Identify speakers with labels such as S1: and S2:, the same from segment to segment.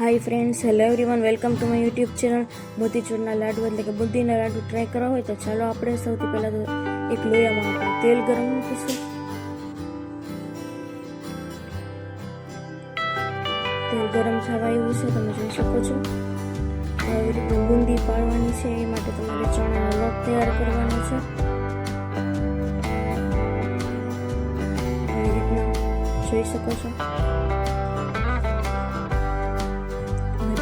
S1: Hi friends hello everyone welcome to my YouTube channel મોતીચૂરના laddu એટલે કે બુદ્ધિના લાડુ ટ્રાય કરવા હોય તો ચાલો આપણે સૌથી પહેલાં તો એક લોયામાં તેલ ગરમ મૂકીશું. તેલ ગરમ થવા એવું છે, તમે જોઈ શકો છો. આવી રીતે બુંદી પાડવાની છે, એ માટે તમારે ચણાનો લોટ તૈયાર કરવાનો છે. આવી રીતના જોઈ શકો છો.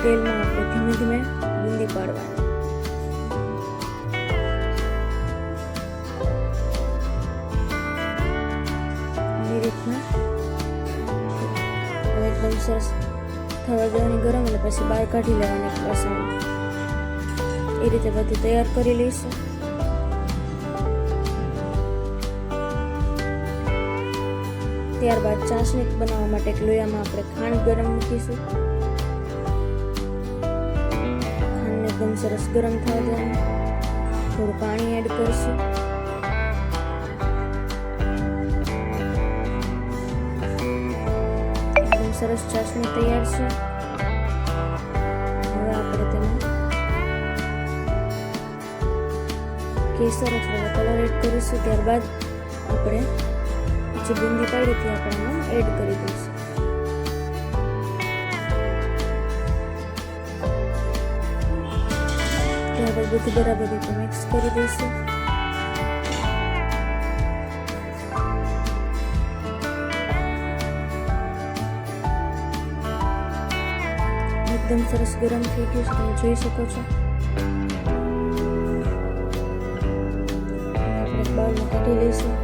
S1: તેલમાં આપણે ધીમે ધીમે બુંદી પાડવાની એકદમ સરસ થવા દેવાની ગરમ એટલે પછી બહાર કાઢી લેવાની પસંદ એ રીતે બધું તૈયાર કરી લઈશું ત્યારબાદ ચાસણી બનાવવા માટે એક લોયામાં આપણે ખાંડ ગરમ મૂકીશું એકદમ સરસ ગરમ થવા દેવાનું થોડું પાણી એડ કરીશું. એકદમ સરસ ચાસણી તૈયાર છે. હવે આપણે તેમાં કેસર અથવા કલર એડ કરીશું. ત્યારબાદ આપણે જે બુંદી પાડી હતી આપણે એડ કરી દઈશું. ત્યારબાદ બધું બરાબર રીતે મિક્સ કરી દઈશું. એકદમ સરસ ગરમ થઈ ગયું છે, તમે જોઈ શકો છો. આપણે બાઉલમાં કાઢી લઈશું.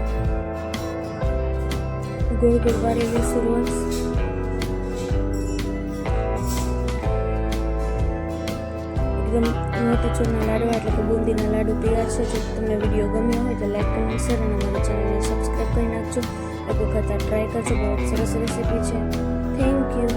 S1: ગોળ ગોળ વાળી લઈશું રોલ્સ. એકદમ મોતીચૂરના લાડવા એટલે કે બુંદીના લાડુ તૈયાર છે. જો તમને વીડિયો ગમ્યો હોય તો લાઈક કમેન્ટ શેર અને મારી ચેનલને સબસ્ક્રાઈબ કરી નાખજો. એક વખત આ ટ્રાય કરજો. બહુ સરસ રેસીપી છે. Thank you